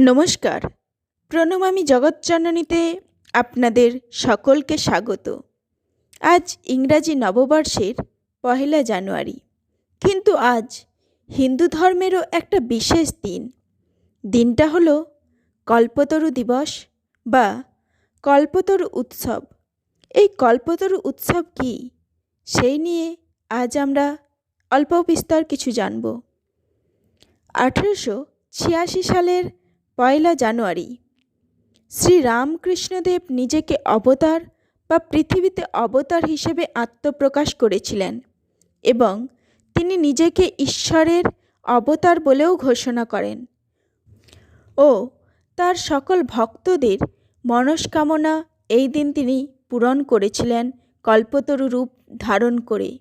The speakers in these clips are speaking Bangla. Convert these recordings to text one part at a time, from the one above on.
নমস্কার। প্রণমামী জগৎজননীতে আপনাদের সকলকে স্বাগত। আজ ইংরাজি নববর্ষের পহেলা জানুয়ারি। কিন্তু আজ হিন্দু ধর্মেরও একটা বিশেষ দিন। দিনটা হলো কল্পতরু দিবস বা কল্পতরু উৎসব। এই কল্পতরু উৎসব কী, সেই নিয়ে আজ আমরা অল্প বিস্তর কিছু জানব। আঠেরোশো ছিয়াশি সালের পয়লা জানুয়ারি। শ্রী রামকৃষ্ণদেব নিজেকে অবতার বা পৃথিবীতে অবতার হিসেবে আত্মপ্রকাশ করেছিলেন এবং তিনি নিজেকে ঈশ্বরের অবতার বলেও ঘোষণা করেন। ও তার সকল ভক্তদের মনস্কামনা এই দিন তিনি পূরণ করেছিলেন কল্পতরু রূপ ধারণ করে।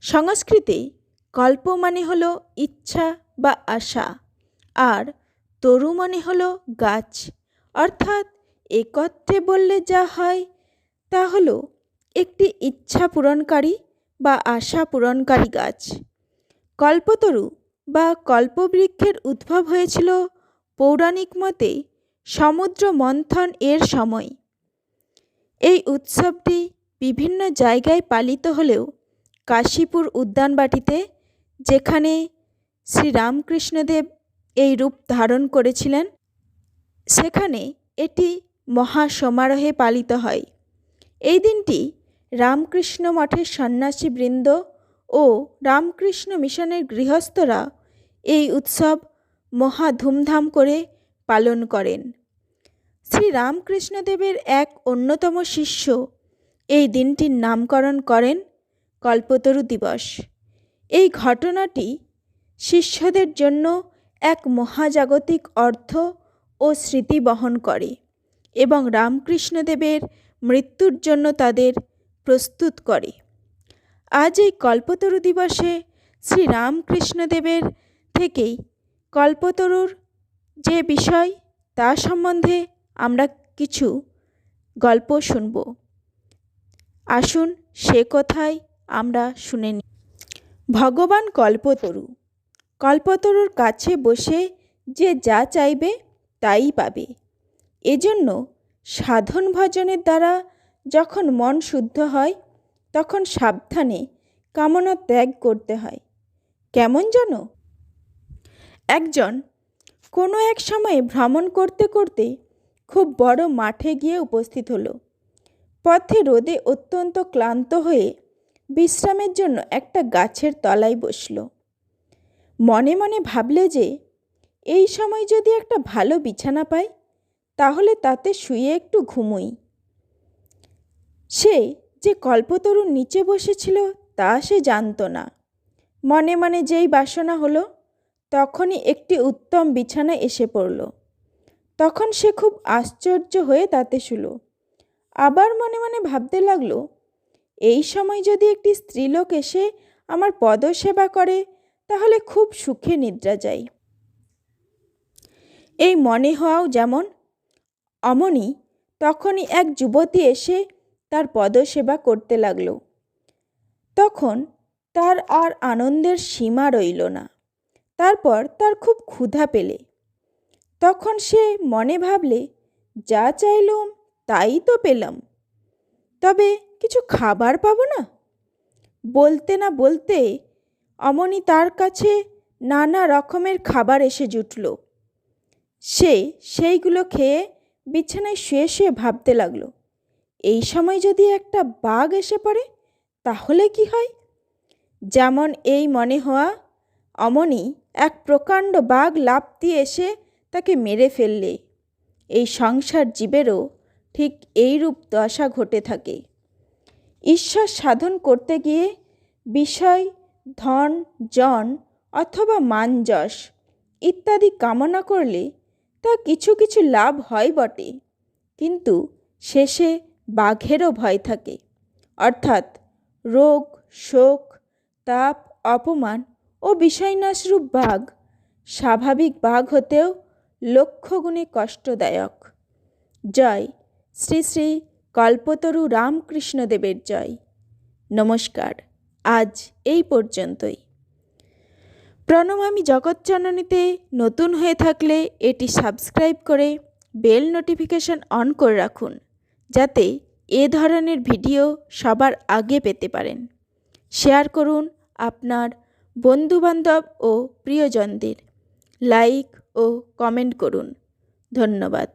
সংস্কৃতে কল্প মানে হলো ইচ্ছা বা আশা। আর তরু মানে হলো গাছ। অর্থাৎ একত্রে বললে যা হয়, তা হলো একটি ইচ্ছা পূরণকারী বা আশা পূরণকারী গাছ। কল্পতরু বা কল্পবৃক্ষের উদ্ভব হয়েছিল পৌরাণিক মতে সমুদ্র মন্থন এর সময়। এই উৎসবটি বিভিন্ন জায়গায় পালিত হলেও কাশীপুর উদ্যানবাটিতে, যেখানে শ্রীরামকৃষ্ণদেব এই রূপ ধারণ করেছিলেন। সেখানে এটি মহা সমারোহে পালিত হয়। এই দিনটি রামকৃষ্ণ মঠের সন্ন্যাসীবৃন্দ ও রামকৃষ্ণ মিশনের গৃহস্থরা এই উৎসব মহা ধুমধাম করে পালন করেন। শ্রী রামকৃষ্ণদেবের এক অন্যতম শিষ্য এই দিনটির নামকরণ করেন কল্পতরু দিবস। এই ঘটনাটি শিষ্যদের জন্য এক মহাজাগতিক অর্থ ও স্মৃতি বহন করে এবং রামকৃষ্ণদেবের মৃত্যুর জন্য তাদের প্রস্তুত করে। আজ এই কল্পতরু দিবসে শ্রী রামকৃষ্ণদেবের থেকেই কল্পতরুর যে বিষয় তা সম্বন্ধে আমরা কিছু গল্প শুনব। আসুন সে কথাই আমরা শুনে নিই ভগবান কল্পতরু কল্পতরুর কাছে বসে যে যা চাইবে তাই পাবে। এজন্য সাধন ভজনের দ্বারা যখন মন শুদ্ধ হয়, তখন সাবধানে কামনা ত্যাগ করতে হয়। কেমন যেন? একজন কোনো এক সময়ে ভ্রমণ করতে করতে খুব বড় মাঠে গিয়ে উপস্থিত হলো। পথে রোদে অত্যন্ত ক্লান্ত হয়ে বিশ্রামের জন্য একটা গাছের তলায় বসল। মনে মনে ভাবলে যে, এই সময় যদি একটা ভালো বিছানা পাই, তাহলে তাতে শুয়ে একটু ঘুমুই। সে যে কল্পতরুর নিচে বসেছিল, তা সে জানত না। মনে মনে যেই বাসনা হলো, তখনই একটি উত্তম বিছানা এসে পড়ল। তখন সে খুব আশ্চর্য হয়ে তাতে শুলো। আবার মনে মনে ভাবতে লাগল, এই সময় যদি একটি স্ত্রীলোক এসে আমার পদসেবা করে তাহলে খুব সুখে নিদ্রা যাই। এই মনে হওয়াও যেমন অমনি, তখনই এক যুবতী এসে তার পদসেবা করতে লাগল। তখন তার আর আনন্দের সীমা রইল না। তারপর তার খুব ক্ষুধা পেলে। তখন সে মনে ভাবলে, যা চাইলুম, তাই তো পেলাম। তবে কিছু খাবার পাবো না? বলতে না বলতে অমনি তার কাছে নানা রকমের খাবার এসে জুটল। সে সেইগুলো খেয়ে বিছানায় শুয়ে শুয়ে ভাবতে লাগল, এই সময় যদি একটা বাঘ এসে পড়ে, তাহলে কি হয়? যেমন এই মনে হওয়া, অমনি এক প্রকাণ্ড বাঘ লাফ দিয়ে এসে তাকে মেরে ফেললে। এই সংসার জীবেরও ঠিক এইরূপ দশা ঘটে থাকে। ঈশ্বর সাধন করতে গিয়ে বিষয় ধন, জন অথবা মান যশ ইত্যাদি কামনা করলে তা কিছু কিছু লাভ হয় বটে। কিন্তু শেষে বাঘেরও ভয় থাকে। অর্থাৎ রোগ, শোক, তাপ, অপমান ও বিষয়নাশরূপ বাঘ স্বাভাবিক বাঘ হতেও লক্ষগুণে কষ্টদায়ক। জয়। শ্রী শ্রী কল্পতরু রামকৃষ্ণদেবের জয়। নমস্কার। আজ এই পর্যন্তই। প্রণমামি জগৎজননীতে। নতুন হয়ে থাকলে এটি সাবস্ক্রাইব করে বেল নোটিফিকেশন অন করে রাখুন, যাতে এ ধরনের ভিডিও সবার আগে পেতে পারেন। শেয়ার করুন আপনার বন্ধুবান্ধব ও প্রিয়জনদের। লাইক ও কমেন্ট করুন। ধন্যবাদ।